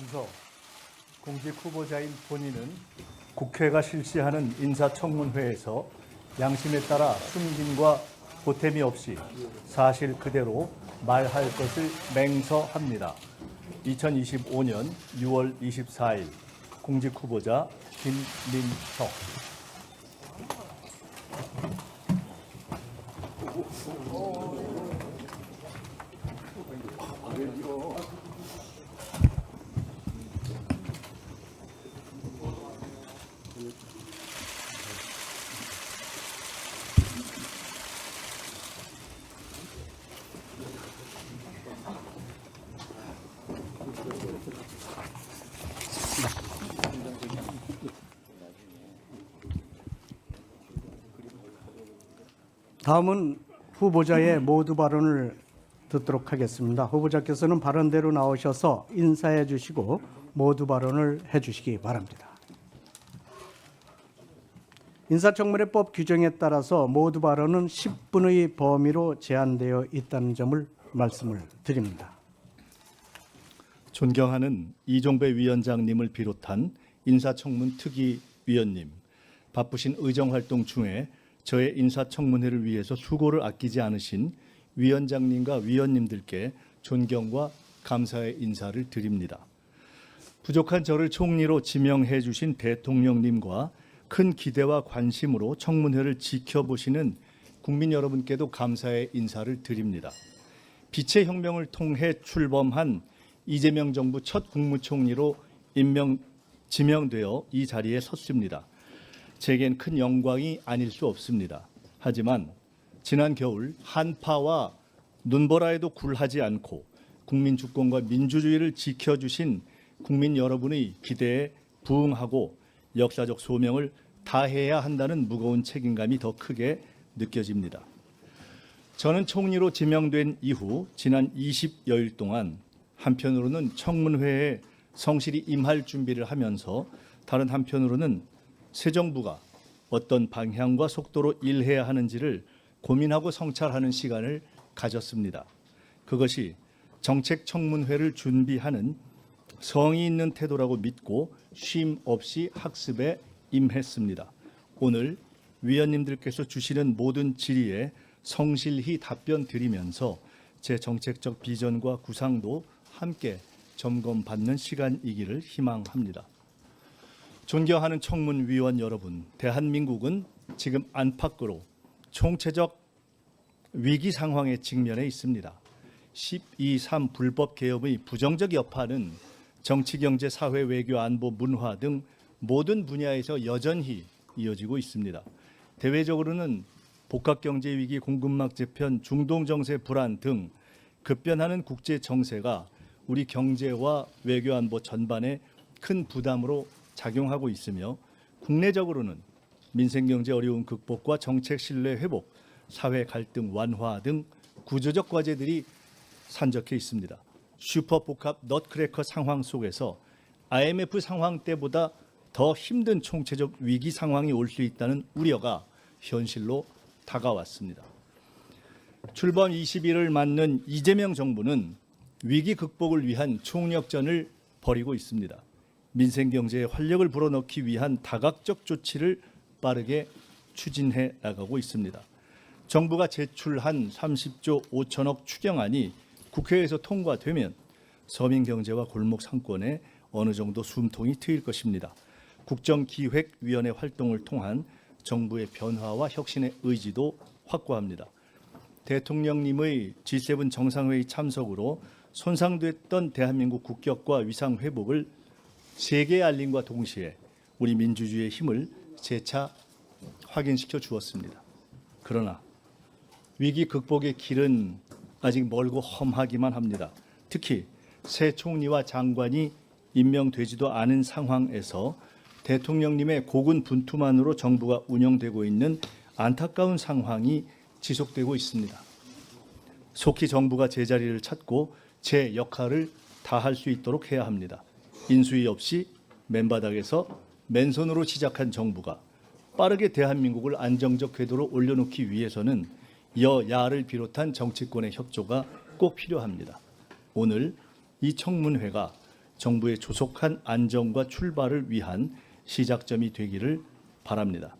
앞서서 공직 후보자인 본인은 국회가 실시하는 인사청문회에서 양심에 따라 숨김과 보탬이 없이 사실 그대로 말할 것을 맹서합니다. 2025년 6월 24일 공직 후보자 김민석 다음은 후보자의 모두 발언을 듣도록 하겠습니다. 후보자께서는 발언대로 나오셔서 인사해 주시고 모두 발언을 해 주시기 바랍니다. 인사청문회법 규정에 따라서 모두 발언은 10분의 범위로 제한되어 있다는 점을 말씀을 드립니다. 존경하는 이종배 위원장님을 비롯한 인사청문 특위 위원님, 바쁘신 의정활동 중에 저의 인사청문회를 위해서 수고를 아끼지 않으신 위원장님과 위원님들께 존경과 감사의 인사를 드립니다. 부족한 저를 총리로 지명해 주신 대통령님과 큰 기대와 관심으로 청문회를 지켜보시는 국민 여러분께도 감사의 인사를 드립니다. 빛의 혁명을 통해 출범한 이재명 정부 첫 국무총리로 임명 지명되어 이 자리에 섰습니다. 제겐 큰 영광이 아닐 수 없습니다. 하지만 지난 겨울 한파와 눈보라에도 굴하지 않고 국민 주권과 민주주의를 지켜주신 국민 여러분의 기대에 부응하고 역사적 소명을 다해야 한다는 무거운 책임감이 더 크게 느껴집니다. 저는 총리로 지명된 이후 지난 20여일 동안 한편으로는 청문회에 성실히 임할 준비를 하면서 다른 한편으로는 새 정부가 어떤 방향과 속도로 일해야 하는지를 고민하고 성찰하는 시간을 가졌습니다. 그것이 정책 청문회를 준비하는 성의 있는 태도라고 믿고 쉼 없이 학습에 임했습니다. 오늘 위원님들께서 주시는 모든 질의에 성실히 답변 드리면서 제 정책적 비전과 구상도 함께 점검받는 시간이기를 희망합니다. 존경하는 청문위원 여러분, 대한민국은 지금 안팎으로 총체적 위기 상황에 직면해 있습니다. 12.3 불법 개혁의 부정적 여파는 정치, 경제, 사회, 외교, 안보, 문화 등 모든 분야에서 여전히 이어지고 있습니다. 대외적으로는 복합 경제 위기, 공급망 재편, 중동 정세 불안 등 급변하는 국제 정세가 우리 경제와 외교 안보 전반에 큰 부담으로 작용하고 있으며 국내적으로는 민생 경제 어려움 극복과 정책 신뢰 회복, 사회 갈등 완화 등 구조적 과제들이 산적해 있습니다. 슈퍼 복합 넛크래커 상황 속에서 IMF 상황 때보다 더 힘든 총체적 위기 상황이 올 수 있다는 우려가 현실로 다가왔습니다. 출범 20일을 맞는 이재명 정부는 위기 극복을 위한 총력전을 벌이고 있습니다. 민생 경제에 활력을 불어넣기 위한 다각적 조치를 빠르게 추진해 나가고 있습니다. 정부가 제출한 30조 5천억 추경안이 국회에서 통과되면 서민 경제와 골목 상권에 어느 정도 숨통이 트일 것입니다. 국정기획위원회 활동을 통한 정부의 변화와 혁신의 의지도 확고합니다. 대통령님의 G7 정상회의 참석으로 손상됐던 대한민국 국격과 위상 회복을 세계에 알림과 동시에 우리 민주주의의 힘을 재차 확인시켜 주었습니다. 그러나 위기 극복의 길은 아직 멀고 험하기만 합니다. 특히 새 총리와 장관이 임명되지도 않은 상황에서 대통령님의 고군 분투만으로 정부가 운영되고 있는 안타까운 상황이 지속되고 있습니다. 속히 정부가 제자리를 찾고 제 역할을 다할 수 있도록 해야 합니다. 인수위 없이 맨바닥에서 맨손으로 시작한 정부가 빠르게 대한민국을 안정적 궤도로 올려놓기 위해서는 여야를 비롯한 정치권의 협조가 꼭 필요합니다. 오늘 이 청문회가 정부의 조속한 안정과 출발을 위한 시작점이 되기를 바랍니다.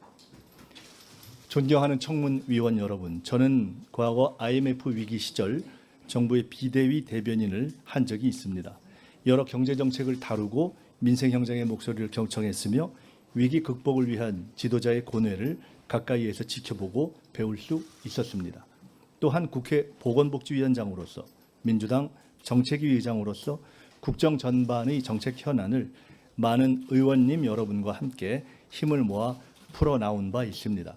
존경하는 청문위원 여러분, 저는 과거 IMF 위기 시절 정부의 비대위 대변인을 한 적이 있습니다. 여러 경제 정책을 다루고 민생 형장의 목소리를 경청했으며 위기 극복을 위한 지도자의 고뇌를 가까이에서 지켜보고 배울 수 있었습니다. 또한 국회 보건복지위원장으로서 민주당 정책위 의장으로서 국정 전반의 정책 현안을 많은 의원님 여러분과 함께 힘을 모아 풀어 나온 바 있습니다.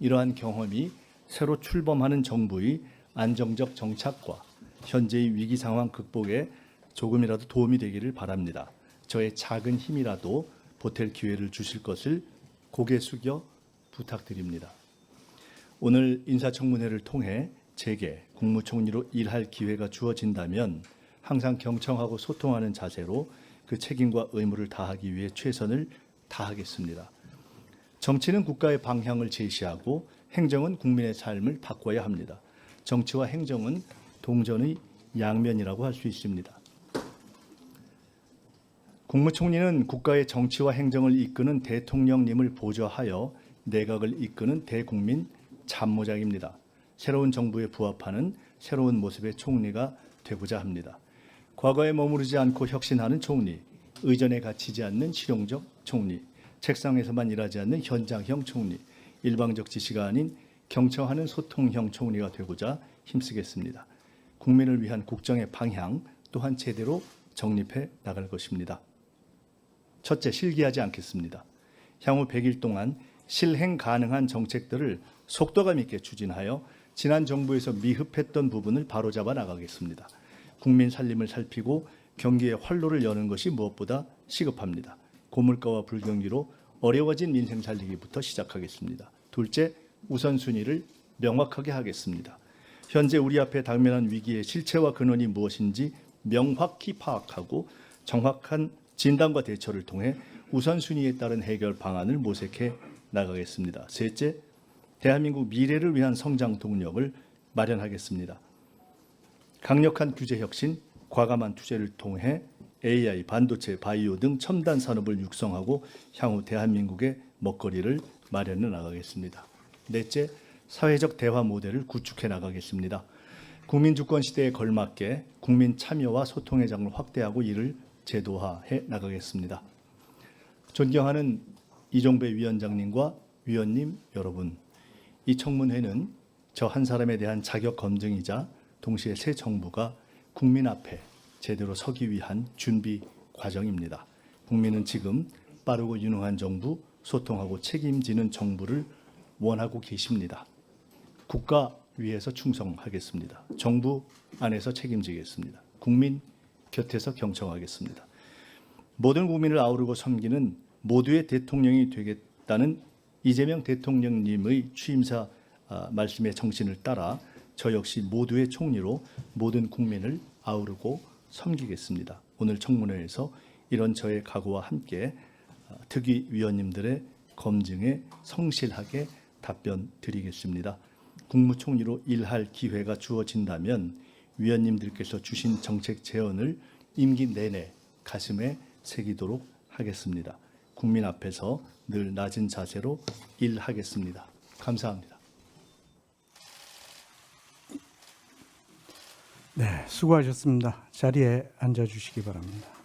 이러한 경험이 새로 출범하는 정부의 안정적 정착과 현재의 위기 상황 극복에 조금이라도 도움이 되기를 바랍니다. 저의 작은 힘이라도 보탤 기회를 주실 것을 고개 숙여 부탁드립니다. 오늘 인사청문회를 통해 제게 국무총리로 일할 기회가 주어진다면 항상 경청하고 소통하는 자세로 그 책임과 의무를 다하기 위해 최선을 다하겠습니다. 정치는 국가의 방향을 제시하고 행정은 국민의 삶을 바꿔야 합니다. 정치와 행정은 동전의 양면이라고 할 수 있습니다. 국무총리는 국가의 정치와 행정을 이끄는 대통령님을 보좌하여 내각을 이끄는 대국민 참모장입니다. 새로운 정부에 부합하는 새로운 모습의 총리가 되고자 합니다. 과거에 머무르지 않고 혁신하는 총리, 의전에 갇히지 않는 실용적 총리, 책상에서만 일하지 않는 현장형 총리, 일방적 지시가 아닌 경청하는 소통형 총리가 되고자 힘쓰겠습니다. 국민을 위한 국정의 방향 또한 제대로 정립해 나갈 것입니다. 첫째, 실기하지 않겠습니다. 향후 100일 동안 실행 가능한 정책들을 속도감 있게 추진하여 지난 정부에서 미흡했던 부분을 바로잡아 나가겠습니다. 국민 살림을 살피고 경기에 활로를 여는 것이 무엇보다 시급합니다. 고물가와 불경기로 어려워진 민생 살리기부터 시작하겠습니다. 둘째, 우선순위를 명확하게 하겠습니다. 현재 우리 앞에 당면한 위기의 실체와 근원이 무엇인지 명확히 파악하고 정확한 진단과 대처를 통해 우선순위에 따른 해결 방안을 모색해 나가겠습니다. 셋째, 대한민국 미래를 위한 성장 동력을 마련하겠습니다. 강력한 규제 혁신, 과감한 투자를 통해 AI, 반도체, 바이오 등 첨단 산업을 육성하고 향후 대한민국의 먹거리를 마련해 나가겠습니다. 넷째, 사회적 대화 모델을 구축해 나가겠습니다. 국민 주권 시대에 걸맞게 국민 참여와 소통의 장을 확대하고 이를 제도화해 나가겠습니다. 존경하는 이종배 위원장님과 위원님 여러분, 이 청문회는 저 한 사람에 대한 자격 검증이자 동시에 새 정부가 국민 앞에 제대로 서기 위한 준비 과정입니다. 국민은 지금 빠르고 유능한 정부, 소통하고 책임지는 정부를 원하고 계십니다. 국가 위에서 충성하겠습니다. 정부 안에서 책임지겠습니다. 국민 곁에서 경청하겠습니다. 모든 국민을 아우르고 섬기는 모두의 대통령이 되겠다는 이재명 대통령님의 취임사 아, 말씀의 정신을 따라 저 역시 모두의 총리로 모든 국민을 아우르고 섬기겠습니다. 오늘 청문회에서 이런 저의 각오와 함께 아, 특위 위원님들의 검증에 성실하게 답변 드리겠습니다. 국무총리로 일할 기회가 주어진다면 위원님들께서 주신 정책 제언을 임기 내내 가슴에 새기도록 하겠습니다. 국민 앞에서 늘 낮은 자세로 일하겠습니다. 감사합니다. 네, 수고하셨습니다. 자리에 앉아 주시기 바랍니다.